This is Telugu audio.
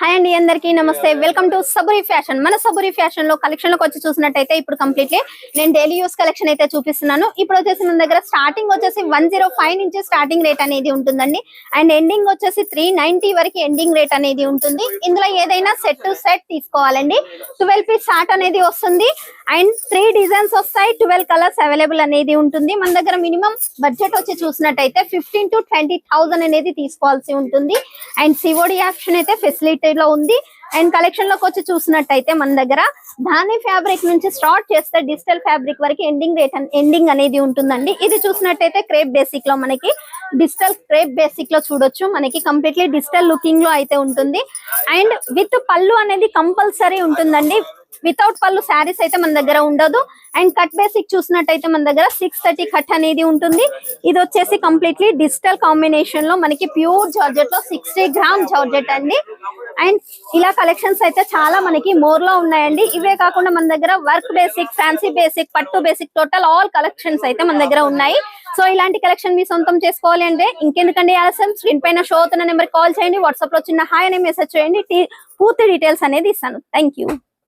హాయ్ అండి అందరికీ నమస్తే. వెల్కమ్ టు సబురి ఫ్యాషన్ మన సబురి ఫ్యాషన్లో కలెక్షన్లోకి వచ్చి చూసినట్టయితే ఇప్పుడు కంప్లీట్లీ నేను డైలీ యూస్ కలెక్షన్ అయితే చూపిస్తున్నాను. ఇప్పుడు వచ్చేసి మన దగ్గర స్టార్టింగ్ వచ్చేసి వన్ జీరో ఫైవ్ నుంచి స్టార్టింగ్ రేట్ అనేది ఉంటుందండి. అండ్ ఎండింగ్ వచ్చేసి త్రీ నైన్టీ వరకు ఎండింగ్ రేట్ అనేది ఉంటుంది. ఇందులో ఏదైనా సెట్ టు సెట్ తీసుకోవాలండి. ట్వెల్వ్ పీస్ షార్ట్ అనేది వస్తుంది. అండ్ త్రీ డిజైన్స్ వస్తాయి. ట్వెల్వ్ కలర్స్ అవైలబుల్ అనేది ఉంటుంది. మన దగ్గర మినిమం బడ్జెట్ వచ్చి చూసినట్టయితే ఫిఫ్టీన్ టు ట్వంటీ థౌసండ్ అనేది తీసుకోవాల్సి ఉంటుంది. అండ్ సివోడి కలెక్షన్ అయితే ఫెసిలిటీలో ఉంది. అండ్ కలెక్షన్లోకి వచ్చి చూసినట్టయితే మన దగ్గర ధాని ఫ్యాబ్రిక్ నుంచి స్టార్ట్ చేస్తే డిజిటల్ ఫ్యాబ్రిక్ వరకు ఎండింగ్ రేట్ ఎండింగ్ అనేది ఉంటుందండి. ఇది చూసినట్టయితే క్రేప్ బేసిక్లో మనకి డిజిటల్ క్రేప్ బేసిక్లో చూడొచ్చు. మనకి కంప్లీట్లీ డిజిటల్ లుకింగ్లో అయితే ఉంటుంది. అండ్ విత్ పళ్ళు అనేది కంపల్సరీ ఉంటుందండి. వితౌట్ పళ్ళు శారీస్ అయితే మన దగ్గర ఉండదు. అండ్ కట్ బేసిక్ చూసినట్టయితే మన దగ్గర సిక్స్ థర్టీ కట్ అనేది ఉంటుంది. ఇది వచ్చేసి కంప్లీట్లీ డిజిటల్ కాంబినేషన్లో మనకి ప్యూర్ జార్జెట్లో సిక్స్టీ గ్రామ్ జార్జెట్ అండి. అండ్ ఇలా కలెక్షన్స్ అయితే చాలా మనకి మోర్లో ఉన్నాయండి. ఇవే కాకుండా మన దగ్గర వర్క్ బేసిక్ ఫ్యాన్సీ బేసిక్ పట్టు బేసిక్ టోటల్ ఆల్ కలెక్షన్స్ అయితే మన దగ్గర ఉన్నాయి. సో ఇలాంటి కలెక్షన్ మీ సొంతం చేసుకోవాలి అంటే ఇంకెందుకండి ఆలస్యం? స్క్రీన్ పైన షో అవుతున్న నెంబర్ కాల్ చేయండి. వాట్సాప్లో చిన్న హాయ్ అనే మెసేజ్ చేయండి. పూర్తి డీటెయిల్స్ అనేది ఇస్తాను. Thank you